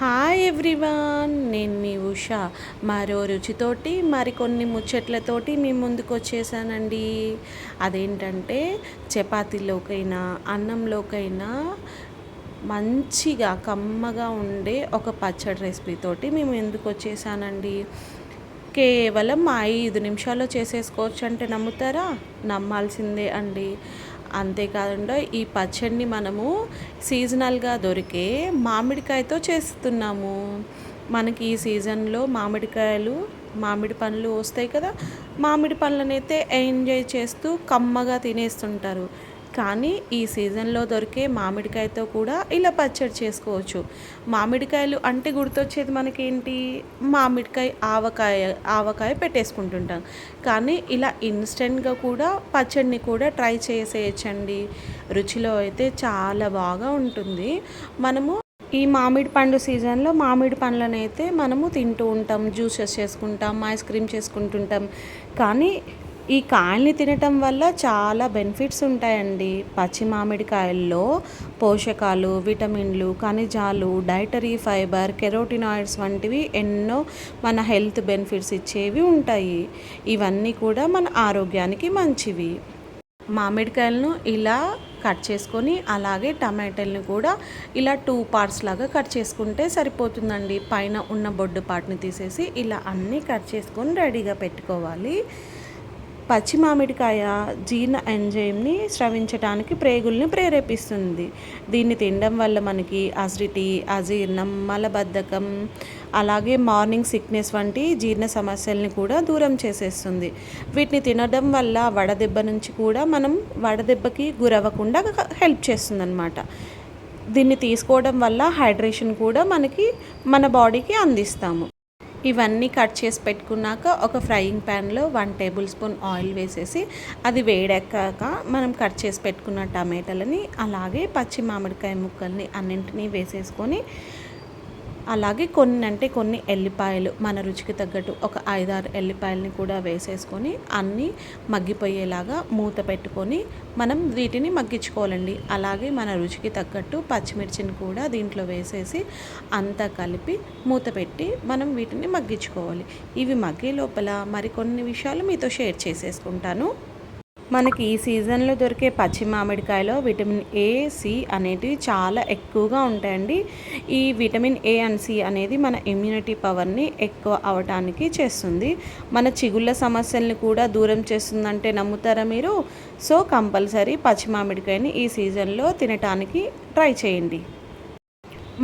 Hi everyone నేను మీ ఉష. మరో రుచితోటి మరికొన్ని ముచ్చట్లతోటి మీ ముందుకు వచ్చేసానండి. అదేంటంటే చపాతీలోకైనా అన్నంలోకైనా మంచిగా కమ్మగా ఉండే ఒక పచ్చడి రెసిపీతోటి మేము ఎందుకు వచ్చేసానండి. కేవలం ఐదు నిమిషాల్లో చేసేసుకోవచ్చు అంటే నమ్ముతారా? నమ్మాల్సిందే అండి. అంతేకాకుండా ఈ పచ్చడిని మనము సీజనల్గా దొరికే మామిడికాయతో చేస్తున్నాము. మనకి ఈ సీజన్లో మామిడికాయలు మామిడి పండ్లు వస్తాయి కదా మామిడి పండ్లనైతే ఎంజాయ్ చేస్తూ కమ్మగా తినేస్తుంటారు. కానీ ఈ సీజన్లో దొరికే మామిడికాయతో కూడా ఇలా పచ్చడి చేసుకోవచ్చు. మామిడికాయలు అంటే గుర్తొచ్చేది మనకి ఏంటి మామిడికాయ ఆవకాయ ఆవకాయ పెట్టేసుకుంటుంటాం. కానీ ఇలా ఇన్స్టెంట్గా కూడా పచ్చడిని కూడా ట్రై చేసేయచ్చండి. రుచిలో అయితే చాలా బాగా ఉంటుంది. మనము ఈ మామిడి పండు సీజన్లో మామిడి పండ్లను అయితే మనము తింటూ ఉంటాం. జ్యూసెస్ చేసుకుంటాం ఐస్ క్రీమ్ చేసుకుంటుంటాం. కానీ ఈ కాయల్ని తినటం వల్ల చాలా బెనిఫిట్స్ ఉంటాయండి. పచ్చి మామిడికాయల్లో పోషకాలు విటమిన్లు ఖనిజాలు డైటరీ ఫైబర్ కెరోటినాయిడ్స్ వంటివి ఎన్నో మన హెల్త్ బెనిఫిట్స్ ఇచ్చేవి ఉంటాయి. ఇవన్నీ కూడా మన ఆరోగ్యానికి మంచివి. మామిడికాయలను ఇలా కట్ చేసుకొని అలాగే టమాటాలను కూడా ఇలా టూ పార్ట్స్ లాగా కట్ చేసుకుంటే సరిపోతుందండి. పైన ఉన్న బొడ్డు పార్ట్ని తీసేసి ఇలా అన్నీ కట్ చేసుకొని రెడీగా పెట్టుకోవాలి. పచ్చి మామిడికాయ జీర్ణ ఎంజైమ్ని స్రవించడానికి ప్రేగుల్ని ప్రేరేపిస్తుంది. దీన్ని తినడం వల్ల మనకి అసిడిటీ అజీర్ణం మలబద్ధకం అలాగే మార్నింగ్ సిక్నెస్ వంటి జీర్ణ సమస్యల్ని కూడా దూరం చేసేస్తుంది. వీటిని తినడం వల్ల వడదెబ్బ నుంచి కూడా మనం వడదెబ్బకి గురవ్వకుండా హెల్ప్ చేస్తుంది అనమాట దీన్ని తీసుకోవడం వల్ల హైడ్రేషన్ కూడా మనకి మన బాడీకి అందిస్తాము. ఇవన్నీ కట్ చేసి పెట్టుకున్నాక ఒక ఫ్రైయింగ్ ప్యాన్లో వన్ టేబుల్ స్పూన్ ఆయిల్ వేసేసి అది వేడెక్కాక మనం కట్ చేసి పెట్టుకున్న టమాటాలని అలాగే పచ్చి మామిడికాయ ముక్కల్ని అన్నింటినీ వేసేసుకొని అలాగే కొన్ని అంటే కొన్ని ఎల్లిపాయలు మన రుచికి తగ్గట్టు ఒక ఐదారు ఎల్లిపాయలని కూడా వేసేసుకొని అన్నీ మగ్గిపోయేలాగా మూత పెట్టుకొని మనం వీటిని మగ్గించుకోవాలండి. అలాగే మన రుచికి తగ్గట్టు పచ్చిమిర్చిని కూడా దీంట్లో వేసేసి అంతా కలిపి మూత పెట్టి మనం వీటిని మగ్గించుకోవాలి. ఇవి మగ్గే లోపల మరికొన్ని విషయాలు మీతో షేర్ చేసేసుకుంటాను. మనకి ఈ సీజన్లో దొరికే పచ్చి మామిడికాయలో విటమిన్ ఏ సి అనేటివి చాలా ఎక్కువగా ఉంటాయండి. ఈ విటమిన్ ఏ అండ్ సి అనేది మన ఇమ్యూనిటీ పవర్ని ఎక్కువ అవటానికి చేస్తుంది. మన చిగుళ్ళ సమస్యల్ని కూడా దూరం చేస్తుందంటే నమ్ముతారా మీరు? సో కంపల్సరీ పచ్చి మామిడికాయని ఈ సీజన్లో తినటానికి ట్రై చేయండి.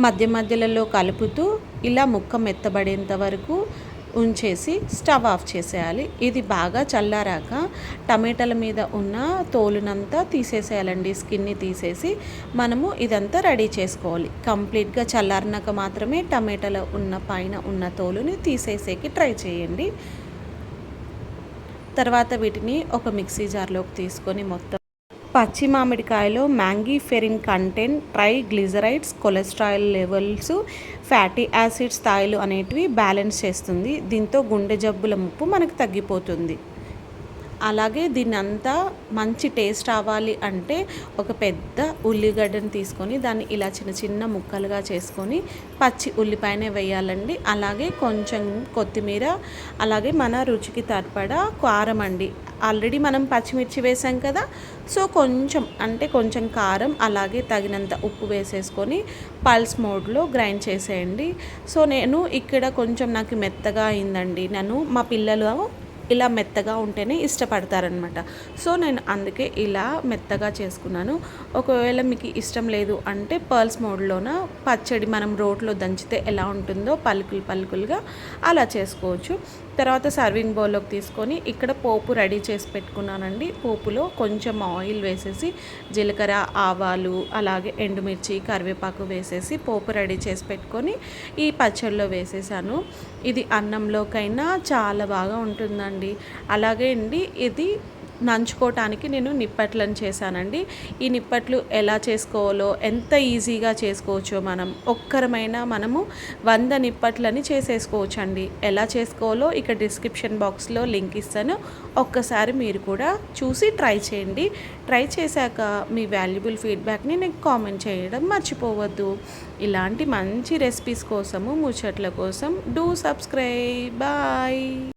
మధ్య మధ్యలలో కలుపుతూ ఇలా ముక్క మెత్తబడేంత వరకు ఉంచేసి స్టవ్ ఆఫ్ చేసేయాలి. ఇది బాగా చల్లారాక టమాటాల మీద ఉన్న తోలునంతా తీసేసేయాలండి. స్కిన్ని తీసేసి మనము ఇదంతా రెడీ చేసుకోవాలి. కంప్లీట్గా చల్లారినాక మాత్రమే టమాటాలో ఉన్న పైన ఉన్న తోలుని తీసేసేకి ట్రై చేయండి. తర్వాత వీటిని ఒక మిక్సీ జార్లోకి తీసుకొని మొత్తం పచ్చి మామిడికాయలో mangiferin content triglycerides cholesterol levels fatty acid స్థాయిలు అనేటివి బ్యాలెన్స్ చేస్తుంది. దీంతో గుండె జబ్బుల ముప్పు మనకు తగ్గిపోతుంది. అలాగే దీన్ని అంతా మంచి టేస్ట్ రావాలి అంటే ఒక పెద్ద ఉల్లిగడ్డను తీసుకొని దాన్ని ఇలా చిన్న చిన్న ముక్కలుగా చేసుకొని పచ్చి ఉల్లిపాయనే వేయాలండి. అలాగే కొంచెం కొత్తిమీర అలాగే మన రుచికి తరపడా కారం అండి. ఆల్రెడీ మనం పచ్చిమిర్చి వేసాం కదా సో కొంచెం అంటే కొంచెం కారం అలాగే తగినంత ఉప్పు వేసేసుకొని పల్స్ మోడ్లో గ్రైండ్ చేసేయండి. సో నేను ఇక్కడ కొంచెం నాకు మెత్తగా అయిందండి. నన్ను మా పిల్లలు ఇలా మెత్తగా ఉంటేనే ఇష్టపడతారనమాట. సో నేను అందుకే ఇలా మెత్తగా చేసుకున్నాను. ఒకవేళ మీకు ఇష్టం లేదు అంటే పర్ల్స్ మోడ్లోన పచ్చడి మనం రోట్లో దంచితే ఎలా ఉంటుందో పలుకులు పలుకులుగా అలా చేసుకోవచ్చు. తర్వాత సర్వింగ్ బౌల్లోకి తీసుకొని ఇక్కడ పోపు రెడీ చేసి పెట్టుకున్నానండి. పోపులో కొంచెం ఆయిల్ వేసేసి జీలకర్ర ఆవాలు అలాగే ఎండుమిర్చి కరివేపాకు వేసేసి పోపు రెడీ చేసి పెట్టుకొని ఈ పచ్చడిలో వేసేసాను. ఇది అన్నంలోకైనా చాలా బాగా ఉంటుందండి. అలాగే అండి ఇది నంచుకోవటానికి నేను నిప్పట్లను చేశానండి. ఈ నిప్పట్లు ఎలా చేసుకోవాలో ఎంత ఈజీగా చేసుకోవచ్చో మనం ఒక్కరమైనా మనము వంద నిప్పట్లని చేసేసుకోవచ్చు అండి ఎలా చేసుకోవాలో ఇక డిస్క్రిప్షన్ బాక్స్లో లింక్ ఇస్తాను. ఒక్కసారి మీరు కూడా చూసి ట్రై చేయండి. ట్రై చేశాక మీ వాల్యుబుల్ ఫీడ్బ్యాక్ని నేను కామెంట్ చేయడం మర్చిపోవద్దు. ఇలాంటి మంచి రెసిపీస్ కోసము ముచ్చట్ల కోసం డూ సబ్స్క్రైబ్. బాయ్.